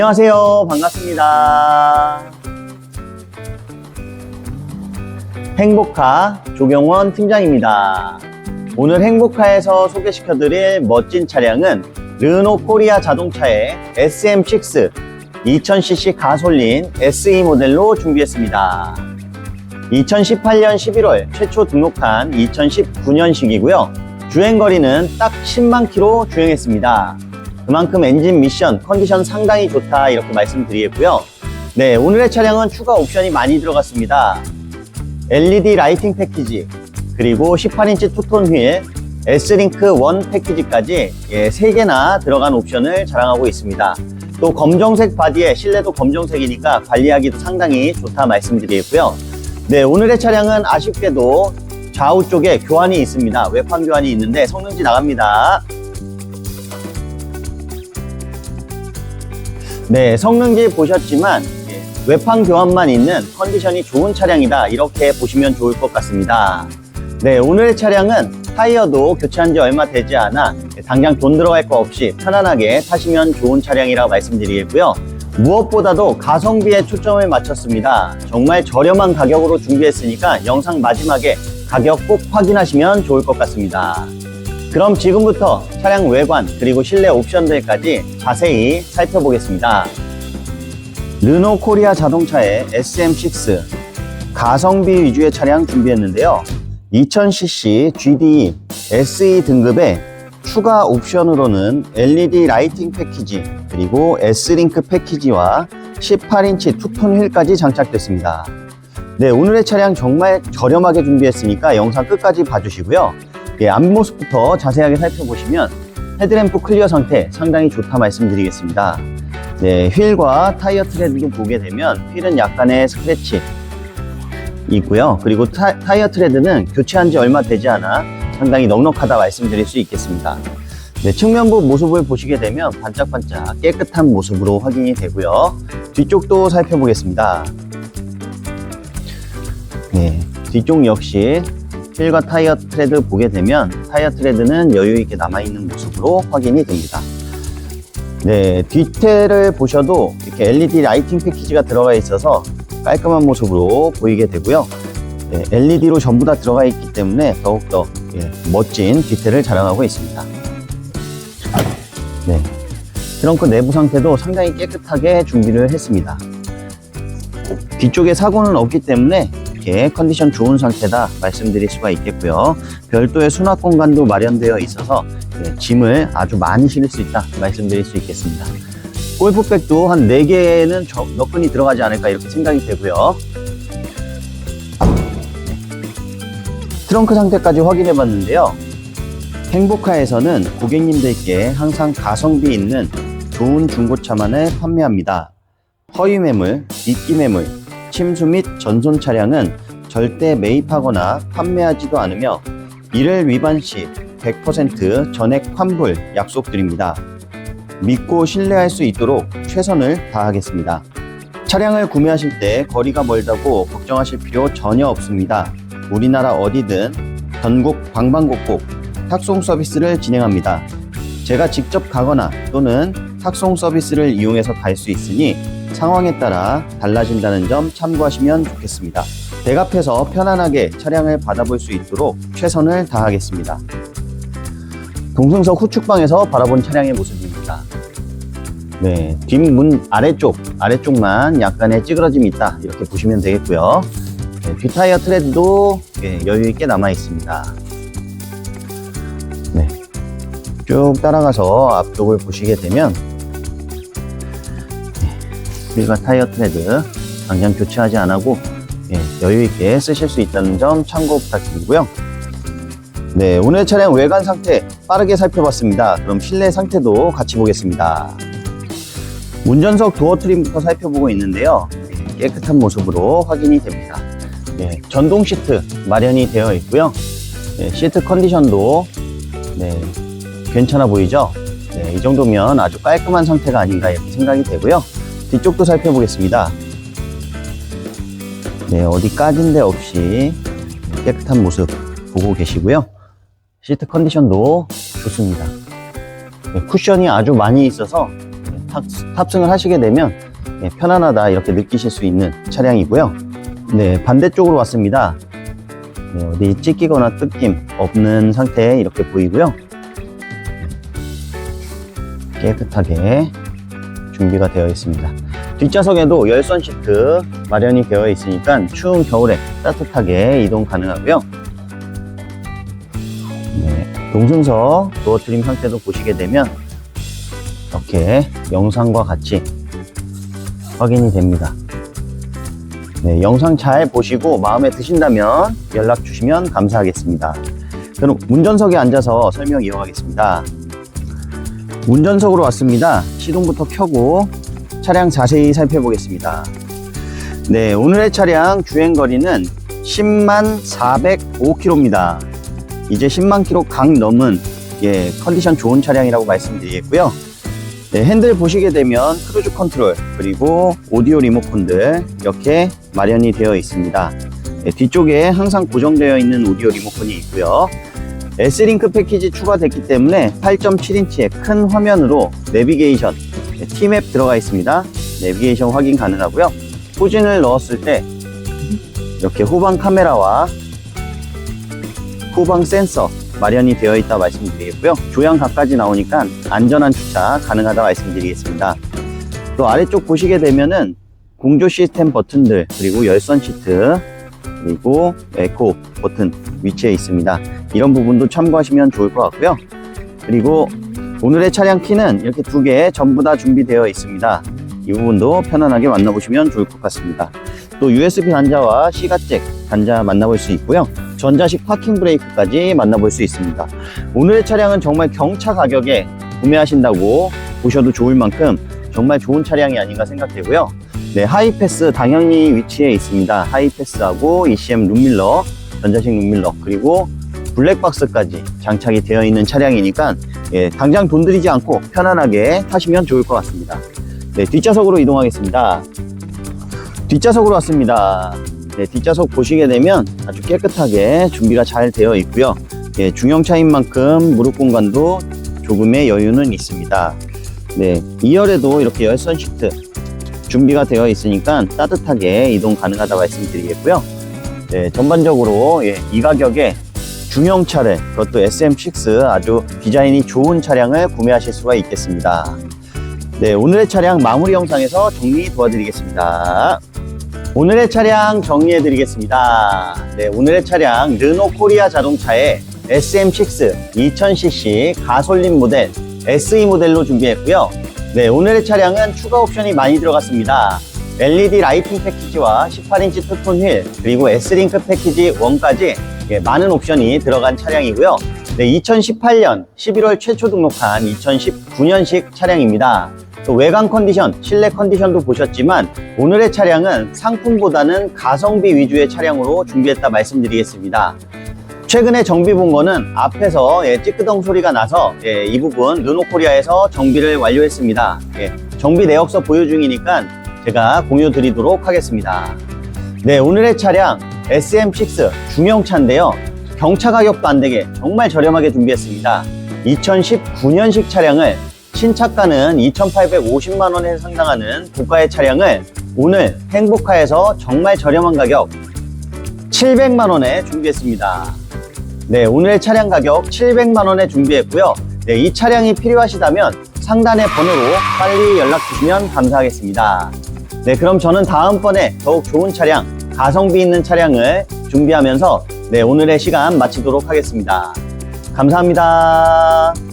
안녕하세요. 반갑습니다. 행복카 조경원 팀장입니다. 오늘 행복카에서 소개시켜드릴 멋진 차량은 르노 코리아 자동차의 SM6 2000cc 가솔린 SE 모델로 준비했습니다. 2018년 11월 최초 등록한 2019년식이고요. 주행거리는 딱 10만 킬로 주행했습니다. 그만큼 엔진 미션, 컨디션 상당히 좋다 이렇게 말씀드리겠고요. 네, 오늘의 차량은 추가 옵션이 많이 들어갔습니다. LED 라이팅 패키지, 그리고 18인치 투톤 휠, S링크 1 패키지까지 예, 3개나 들어간 옵션을 자랑하고 있습니다. 또 검정색 바디에 실내도 검정색이니까 관리하기도 상당히 좋다 말씀드리겠고요. 네, 오늘의 차량은 아쉽게도 좌우 쪽에 교환이 있습니다. 외판 교환이 있는데 성능지 나갑니다. 네, 성능지 보셨지만 예, 외판 교환만 있는 컨디션이 좋은 차량이다 이렇게 보시면 좋을 것 같습니다. 네, 오늘의 차량은 타이어도 교체한 지 얼마 되지 않아 당장 돈 들어갈 거 없이 편안하게 타시면 좋은 차량이라고 말씀드리겠고요. 무엇보다도 가성비에 초점을 맞췄습니다. 정말 저렴한 가격으로 준비했으니까 영상 마지막에 가격 꼭 확인하시면 좋을 것 같습니다. 그럼 지금부터 차량 외관 그리고 실내 옵션들까지 자세히 살펴보겠습니다. 르노 코리아 자동차의 SM6 가성비 위주의 차량 준비했는데요. 2000cc GDE SE 등급의 추가 옵션으로는 LED 라이팅 패키지 그리고 S링크 패키지와 18인치 투톤 휠까지 장착됐습니다. 네, 오늘의 차량 정말 저렴하게 준비했으니까 영상 끝까지 봐주시고요. 예, 앞모습부터 자세하게 살펴보시면 헤드램프 클리어 상태 상당히 좋다 말씀드리겠습니다. 네, 휠과 타이어 트레드도 보게 되면 휠은 약간의 스크래치 있고요. 그리고 타, 타이어 트레드는 교체한 지 얼마 되지 않아 상당히 넉넉하다 말씀드릴 수 있겠습니다. 네, 측면부 모습을 보시게 되면 반짝반짝 깨끗한 모습으로 확인이 되고요. 뒤쪽도 살펴보겠습니다. 네, 뒤쪽 역시 휠과 타이어 트레드 보게 되면 타이어 트레드는 여유 있게 남아있는 모습으로 확인이 됩니다. 네, 뒤태를 보셔도 이렇게 LED 라이팅 패키지가 들어가 있어서 깔끔한 모습으로 보이게 되고요. 네, LED로 전부 다 들어가 있기 때문에 더욱더 예, 멋진 뒤태를 자랑하고 있습니다. 네, 트렁크 내부 상태도 상당히 깨끗하게 준비를 했습니다. 뒤쪽에 사고는 없기 때문에 이렇게 컨디션 좋은 상태다 말씀드릴 수가 있겠고요. 별도의 수납 공간도 마련되어 있어서 예, 짐을 아주 많이 실을 수 있다 말씀드릴 수 있겠습니다. 골프백도 한 4개는 너끈히 들어가지 않을까 이렇게 생각이 되고요. 트렁크 상태까지 확인해 봤는데요. 행복카에서는 고객님들께 항상 가성비 있는 좋은 중고차만을 판매합니다. 허위 매물, 이끼 매물, 침수 및 전손 차량은 절대 매입하거나 판매하지도 않으며 이를 위반 시 100% 전액 환불 약속드립니다. 믿고 신뢰할 수 있도록 최선을 다하겠습니다. 차량을 구매하실 때 거리가 멀다고 걱정하실 필요 전혀 없습니다. 우리나라 어디든 전국 방방곡곡 탁송 서비스를 진행합니다. 제가 직접 가거나 또는 탁송 서비스를 이용해서 갈 수 있으니 상황에 따라 달라진다는 점 참고하시면 좋겠습니다. 대갑해서 편안하게 차량을 받아볼 수 있도록 최선을 다하겠습니다. 동승석 후측방에서 바라본 차량의 모습입니다. 네, 뒷문 아래쪽, 아래쪽만 약간의 찌그러짐이 있다. 이렇게 보시면 되겠고요. 네, 뒷타이어 트레드도 예, 여유 있게 남아 있습니다. 네, 쭉 따라가서 앞쪽을 보시게 되면 네, 휠과 타이어 트레드 당장 교체하지 않고 예, 여유 있게 쓰실 수 있다는 점 참고 부탁드리고요. 네, 오늘 차량 외관 상태 빠르게 살펴봤습니다. 그럼 실내 상태도 같이 보겠습니다. 운전석 도어 트림부터 살펴보고 있는데요. 깨끗한 모습으로 확인이 됩니다. 네, 전동 시트 마련이 되어 있고요. 네, 시트 컨디션도 네, 괜찮아 보이죠? 네, 이 정도면 아주 깔끔한 상태가 아닌가 이렇게 생각이 되고요. 뒤쪽도 살펴보겠습니다. 네, 어디 까진 데 없이 깨끗한 모습 보고 계시고요. 시트 컨디션도 좋습니다. 네, 쿠션이 아주 많이 있어서 탑, 탑승을 하시게 되면 예, 편안하다 이렇게 느끼실 수 있는 차량이고요. 네, 반대쪽으로 왔습니다. 네, 어디 찢기거나 뜯김 없는 상태 이렇게 보이고요. 깨끗하게 준비가 되어 있습니다. 뒷좌석에도 열선 시트 마련이 되어 있으니까 추운 겨울에 따뜻하게 이동 가능하고요. 네, 동승석 도어 트림 상태도 보시게 되면 이렇게 영상과 같이 확인이 됩니다. 네, 영상 잘 보시고 마음에 드신다면 연락 주시면 감사하겠습니다. 그럼 운전석에 앉아서 설명 이어가겠습니다. 운전석으로 왔습니다. 시동부터 켜고 차량 자세히 살펴보겠습니다. 네, 오늘의 차량 주행 거리는 10만 405km입니다. 이제 10만 km 강 넘은 예, 컨디션 좋은 차량이라고 말씀드리겠고요. 네, 핸들 보시게 되면 크루즈 컨트롤 그리고 오디오 리모컨들 이렇게 마련이 되어 있습니다. 네, 뒤쪽에 항상 고정되어 있는 오디오 리모컨이 있고요. S링크 패키지 추가됐기 때문에 8.7인치의 큰 화면으로 내비게이션, 네, T맵 들어가 있습니다. 내비게이션 확인 가능하고요. 후진을 넣었을 때 이렇게 후방 카메라와 후방 센서 마련이 되어 있다 말씀드리겠고요. 조향 각까지 나오니까 안전한 주차 가능하다 말씀드리겠습니다. 또 아래쪽 보시게 되면은 공조 시스템 버튼들 그리고 열선 시트 그리고 에코 버튼 위치해 있습니다. 이런 부분도 참고하시면 좋을 것 같고요. 그리고 오늘의 차량 키는 이렇게 두 개 전부 다 준비되어 있습니다. 이 부분도 편안하게 만나보시면 좋을 것 같습니다. 또 USB 단자와 C가잭 단자 만나볼 수 있고요. 전자식 파킹 브레이크까지 만나볼 수 있습니다. 오늘의 차량은 정말 경차 가격에 구매하신다고 보셔도 좋을 만큼 정말 좋은 차량이 아닌가 생각되고요. 네, 하이패스 당연히 위치해 있습니다. 하이패스하고 ECM 룸밀러, 전자식 룸밀러, 그리고 블랙박스까지 장착이 되어 있는 차량이니까 예, 당장 돈 들이지 않고 편안하게 타시면 좋을 것 같습니다. 네, 뒷좌석으로 이동하겠습니다. 뒷좌석으로 왔습니다. 네, 뒷좌석 보시게 되면 아주 깨끗하게 준비가 잘 되어 있고요. 예, 중형차인 만큼 무릎 공간도 조금의 여유는 있습니다. 네, 2열에도 이렇게 열선 시트 준비가 되어 있으니까 따뜻하게 이동 가능하다 말씀드리겠고요. 네, 전반적으로 예, 이 가격에 중형차를 그것도 SM6 아주 디자인이 좋은 차량을 구매하실 수가 있겠습니다. 네, 오늘의 차량 마무리 영상에서 정리 도와드리겠습니다. 오늘의 차량 정리해 드리겠습니다. 네, 오늘의 차량 르노 코리아 자동차의 SM6 2000cc 가솔린 모델 SE 모델로 준비했고요. 네, 오늘의 차량은 추가 옵션이 많이 들어갔습니다. LED 라이팅 패키지와 18인치 투톤 휠 그리고 S링크 패키지 1까지 예, 많은 옵션이 들어간 차량이고요. 네, 2018년 11월 최초 등록한 2019년식 차량입니다. 또 외관 컨디션, 실내 컨디션도 보셨지만 오늘의 차량은 상품보다는 가성비 위주의 차량으로 준비했다 말씀드리겠습니다. 최근에 정비 본 거는 앞에서 예, 찌끄덩 소리가 나서 예, 이 부분 르노코리아에서 정비를 완료했습니다. 예, 정비 내역서 보유 중이니까 제가 공유 드리도록 하겠습니다. 네, 오늘의 차량 SM6 중형차인데요. 경차 가격도 안 되게 정말 저렴하게 준비했습니다. 2019년식 차량을 신차가는 2,850만 원에 상당하는 고가의 차량을 오늘 행복카에서 정말 저렴한 가격 700만 원에 준비했습니다. 네, 오늘의 차량 가격 700만 원에 준비했고요. 네, 이 차량이 필요하시다면 상단의 번호로 빨리 연락 주시면 감사하겠습니다. 네, 그럼 저는 다음번에 더욱 좋은 차량, 가성비 있는 차량을 준비하면서 네, 오늘의 시간 마치도록 하겠습니다. 감사합니다.